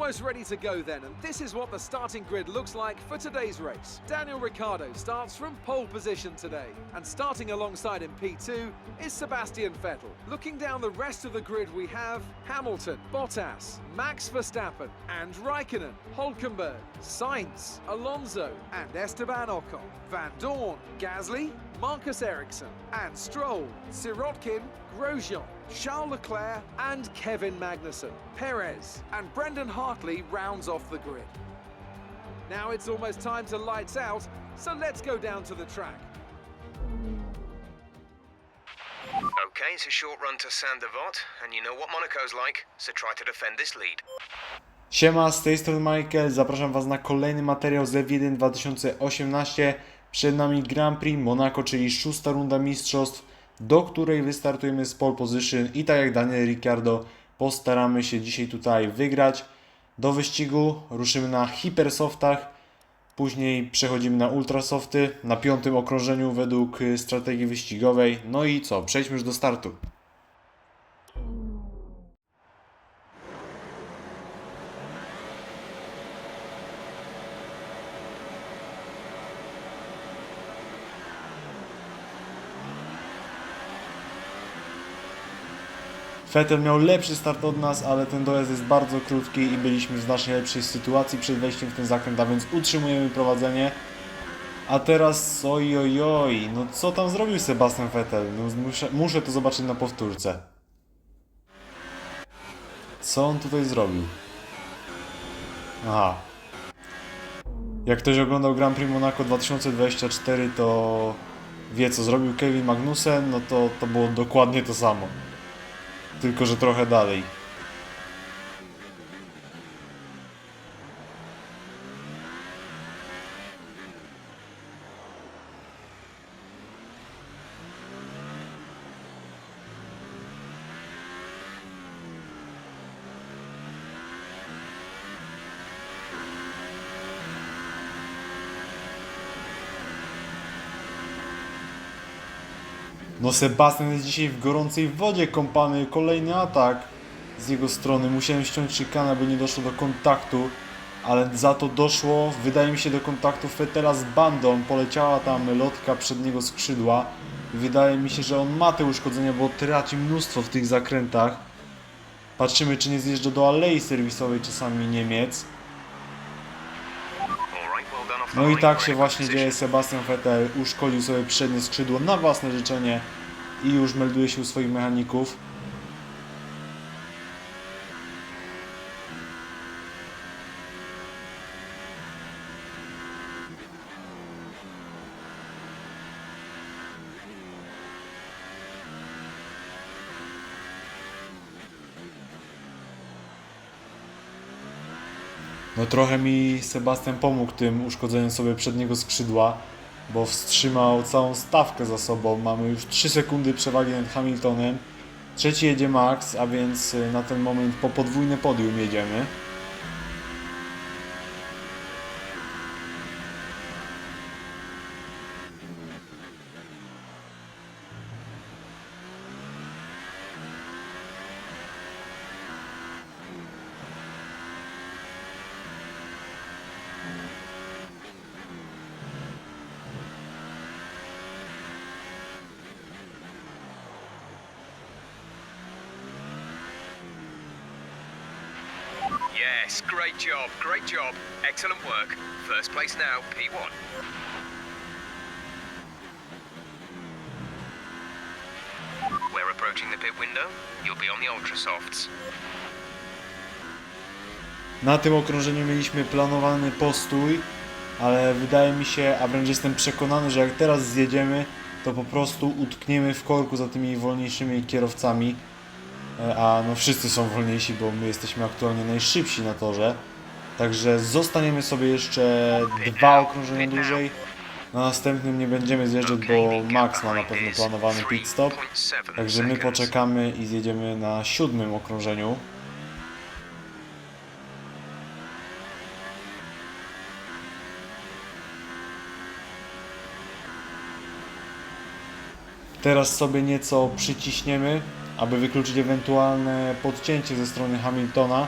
almost ready to go then, and this is what the starting grid looks like for today's race. Daniel Ricciardo starts from pole position today, and starting alongside in P2 is Sebastian Vettel. Looking down the rest of the grid, we have Hamilton, Bottas, Max Verstappen, and Raikkonen, Hulkenberg, Sainz, Alonso, and Esteban Ocon, Van Dorn, Gasly, Marcus Ericsson, and Stroll, Sirotkin, Grosjean, Charles Leclerc, and Kevin Magnussen. Perez and Brendan Hartley rounds off the grid. Now it's almost time to lights out, so let's go down to the track. Okay, it's a short run to Saint Devot, and you know what Monaco's like, so try to defend this lead. Siema, z tej strony Michael, zapraszam Was na kolejny materiał z F1 2018. Przed nami Grand Prix Monaco, czyli szósta runda mistrzostw, do której wystartujemy z pole position i tak jak Daniel Ricciardo postaramy się dzisiaj tutaj wygrać. Do wyścigu ruszymy na hipersoftach, później przechodzimy na ultrasofty, na piątym okrążeniu według strategii wyścigowej. No i co, przejdźmy już do startu. Vettel miał lepszy start od nas, ale ten dojazd jest bardzo krótki i byliśmy w znacznie lepszej sytuacji przed wejściem w ten zakręt, a więc utrzymujemy prowadzenie. A teraz oj oj oj, no co tam zrobił Sebastian Vettel? No, muszę, muszę to zobaczyć na powtórce. Co on tutaj zrobił? Aha. Jak ktoś oglądał Grand Prix Monaco 2024, to wie co zrobił Kevin Magnussen, no to to było dokładnie to samo tylko że trochę dalej. No Sebastian jest dzisiaj w gorącej wodzie kąpany, kolejny atak z jego strony. Musiałem ściąć szykanę, by nie doszło do kontaktu, ale za to doszło, wydaje mi się, do kontaktu Fetela z bandą. Poleciała tam lotka przedniego skrzydła. Wydaje mi się, że on ma te uszkodzenia, bo traci mnóstwo w tych zakrętach. Patrzymy, czy nie zjeżdża do alei serwisowej czasami Niemiec. Alright, well done off the No i tak się właśnie dzieje. Sebastian Vettel uszkodził sobie przednie skrzydło na własne życzenie i już melduje się u swoich mechaników. No trochę mi Sebastian pomógł tym uszkodzeniem sobie przedniego skrzydła, bo wstrzymał całą stawkę za sobą. Mamy już 3 sekundy przewagi nad Hamiltonem. Trzeci jedzie Max, a więc y, na ten moment po podwójne podium jedziemy. Yes, great job, great job. Excellent work. First place now, P1. We're approaching the pit window. You'll be on the ultra softs. Na tym okrążeniu mieliśmy planowany postój, ale wydaje mi się, a wręcz jestem przekonany, że jak teraz zjedziemy, to po prostu utkniemy w korku za tymi wolniejszymi kierowcami. A no wszyscy są wolniejsi, bo my jesteśmy aktualnie najszybsi na torze. Także zostaniemy sobie jeszcze dwa okrążenia dłużej. Na następnym nie będziemy zjeżdżać, bo Max ma na pewno planowany pit stop. Także my poczekamy i zjedziemy na siódmym okrążeniu. Teraz sobie nieco przyciśniemy, aby wykluczyć ewentualne podcięcie ze strony Hamiltona.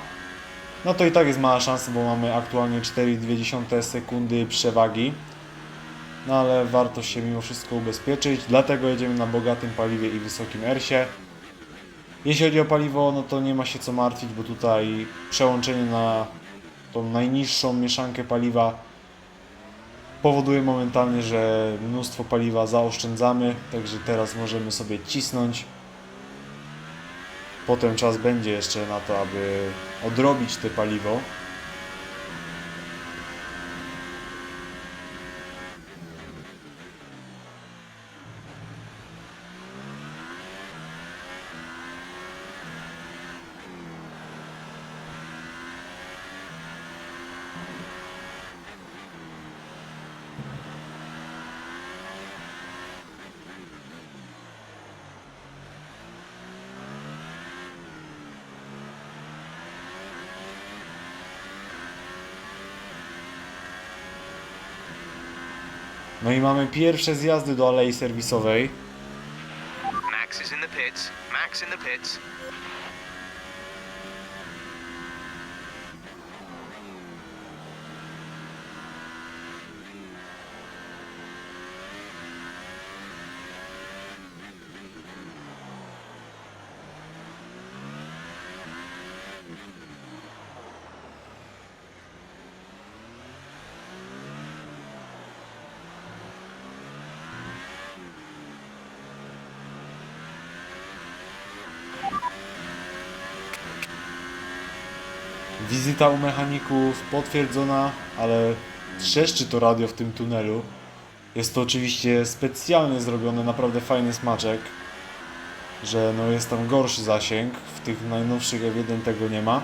no to i tak jest mała szansa, bo mamy aktualnie 4,2 sekundy przewagi. No ale warto się mimo wszystko ubezpieczyć, dlatego jedziemy na bogatym paliwie i wysokim ersie. Jeśli chodzi o paliwo, no to nie ma się co martwić, bo tutaj przełączenie na tą najniższą mieszankę paliwa powoduje momentalnie, że mnóstwo paliwa zaoszczędzamy, także teraz możemy sobie cisnąć. Potem czas będzie jeszcze na to, aby odrobić te paliwo. No i mamy pierwsze zjazdy do alei serwisowej. Max is in the pits. Max in the pits. Wizyta u mechaników potwierdzona, ale trzeszczy to radio w tym tunelu. Jest to oczywiście specjalnie zrobione, naprawdę fajny smaczek, że no jest tam gorszy zasięg. W tych najnowszych F1 tego nie ma.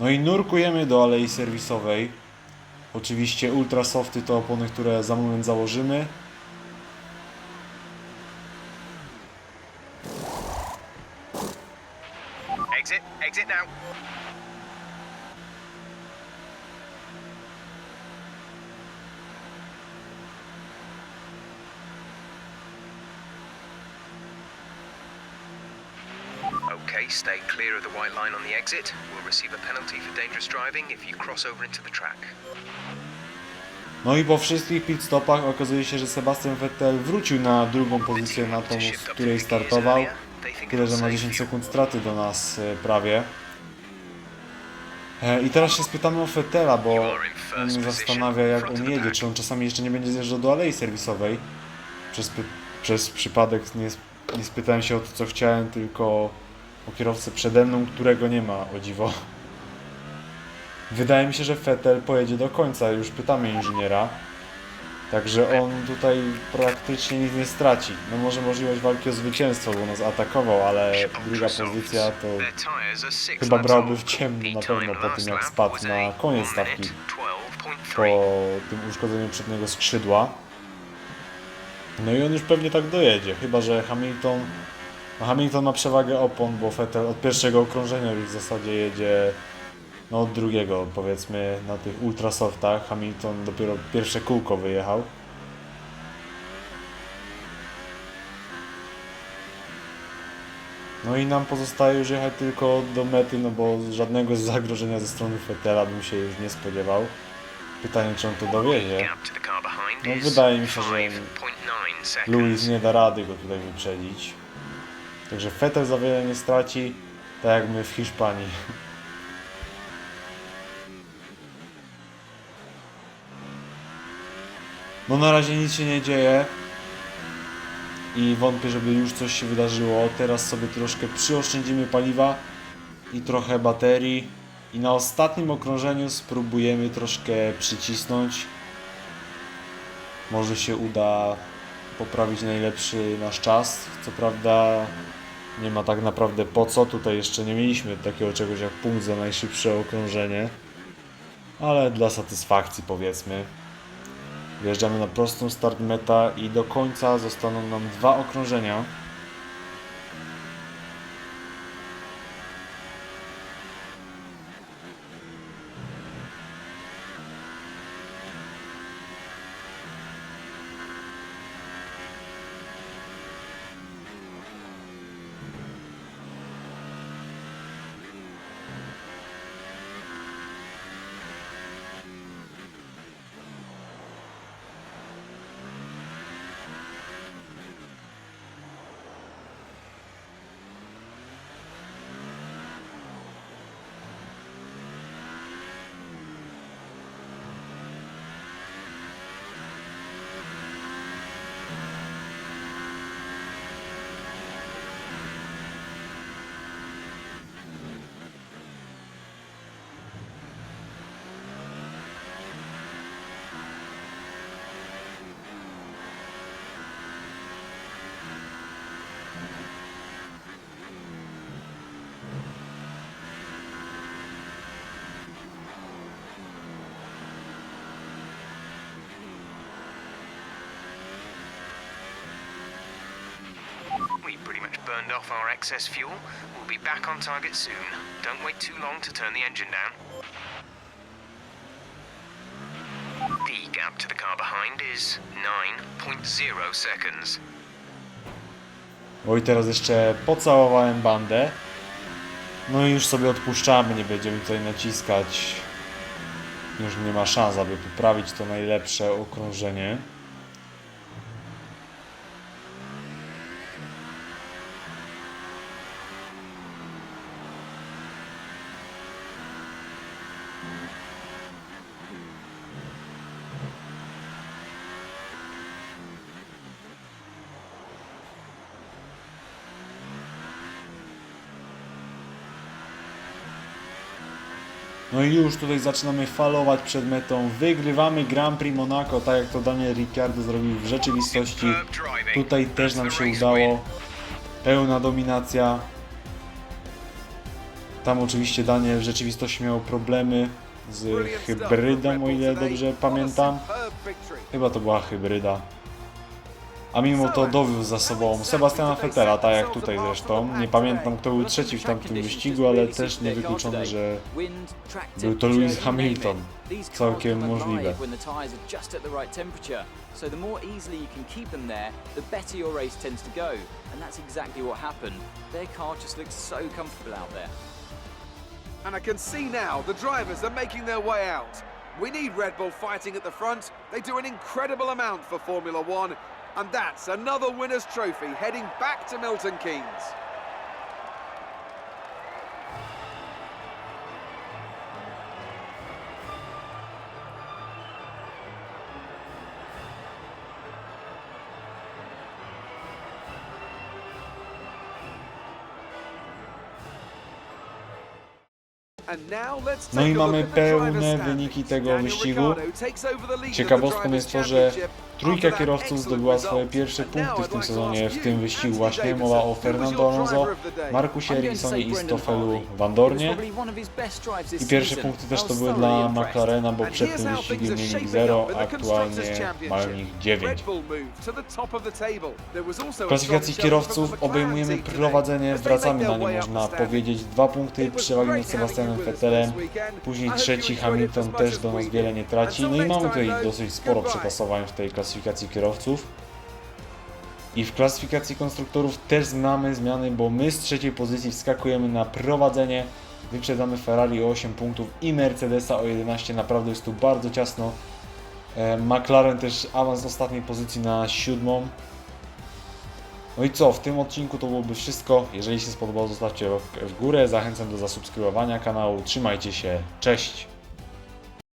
No i nurkujemy do alei serwisowej. Oczywiście ultra softy to opony, które za moment założymy. Exit. Exit now. Okay, stay clear of the white line on the exit. We'll receive a penalty for dangerous driving if you cross over into the track. No i po wszystkich pit stopach okazuje się, że Sebastian Vettel wrócił na drugą pozycję na tą, z której startował. Tyle, że ma 10 sekund straty do nas e, prawie. E, I teraz się spytamy o Vettela, bo on mnie zastanawia jak on jedzie, czy on czasami jeszcze nie będzie zjeżdżał do alei serwisowej. Przez, przez przypadek nie, nie spytałem się o to, co chciałem, tylko o kierowcę przede mną, którego nie ma, o dziwo. Wydaje mi się, że Vettel pojedzie do końca, już pytamy inżyniera. Także on tutaj praktycznie nic nie straci. No może możliwość walki o zwycięstwo, bo nas atakował, ale druga pozycja to chyba brałby w ciemno na pewno po tym jak spadł na koniec stawki po tym uszkodzeniu przedniego skrzydła. No i on już pewnie tak dojedzie, chyba że Hamilton... No Hamilton ma przewagę opon, bo Vettel od pierwszego okrążenia już w zasadzie jedzie no od drugiego powiedzmy na tych ultrasoftach Hamilton dopiero pierwsze kółko wyjechał. No i nam pozostaje już jechać tylko do mety, no bo żadnego zagrożenia ze strony Fettela bym się już nie spodziewał. Pytanie, czy on to dowiezie. No, wydaje mi się, że Luis nie da rady go tutaj wyprzedzić. Także Vettel za wiele nie straci, tak jak my w Hiszpanii. No na razie nic się nie dzieje i wątpię, żeby już coś się wydarzyło. Teraz sobie troszkę przyoszczędzimy paliwa i trochę baterii i na ostatnim okrążeniu spróbujemy troszkę przycisnąć. Może się uda poprawić najlepszy nasz czas. Co prawda nie ma tak naprawdę po co. Tutaj jeszcze nie mieliśmy takiego czegoś jak punkt za najszybsze okrążenie. Ale dla satysfakcji powiedzmy. Wjeżdżamy na prostą start meta i do końca zostaną nam dwa okrążenia. Burned off our excess fuel. We'll be back on target soon. Don't wait too long to turn the engine down. The gap to the car behind is 9.0 seconds. Oj, teraz jeszcze pocałowałem bandę. No i już sobie odpuszczamy, nie będziemy tutaj naciskać. Już nie ma szans, aby poprawić to najlepsze okrążenie. No i już tutaj zaczynamy falować przed metą. Wygrywamy Grand Prix Monaco, tak jak to Daniel Ricciardo zrobił w rzeczywistości. Tutaj też nam się udało. Pełna dominacja. Tam oczywiście Daniel w rzeczywistości miał problemy z hybrydą, o ile dobrze pamiętam. Chyba to była hybryda. A mimo to dowiózł za sobą Sebastiana Vettela, tak jak tutaj zresztą. Nie pamiętam kto był trzeci w tamtym wyścigu, ale też niewykluczone, że był to Lewis Hamilton. Całkiem możliwe. So the more easily you can keep them there, the better your race tends to go. And that's exactly what happened. Their car just looks so comfortable out there. And I can see now the drivers are making their way out. We need Red Bull fighting at the front. They do an incredible amount for Formula One. And that's another winner's trophy heading back to Milton Keynes. No i mamy pełne wyniki tego wyścigu. Ciekawostką jest to, że trójka kierowców zdobyła swoje pierwsze punkty w tym sezonie w tym wyścigu właśnie. Mowa o Fernando Alonso, to Erikssonie i Stoffelu Hartley. It Van was Dornie. probably one of his best drives this I pierwsze punkty też to były dla. McLarena, bo przed tym wyścigiem mieli shaping 0, up in the aktualnie mają ich 9. Red Bull moved to the top of the table. There was also W a klasyfikacji kierowców obejmujemy prowadzenie, wracamy na nie można powiedzieć. Dwa punkty przewagi nad Sebastianem Vettelem, później trzeci Hamilton też do nas wiele nie traci. No i mamy tutaj dosyć sporo przetasowań w tej klasyfikacji kierowców. I w klasyfikacji konstruktorów też znamy zmiany, bo my z trzeciej pozycji wskakujemy na prowadzenie. Wyprzedzamy Ferrari o 8 punktów i Mercedesa o 11. Naprawdę jest tu bardzo ciasno. E, McLaren też awans z ostatniej pozycji na siódmą. No i co, w tym odcinku to byłoby wszystko. Jeżeli się spodobało, zostawcie w górę. Zachęcam do zasubskrybowania kanału. Trzymajcie się, cześć!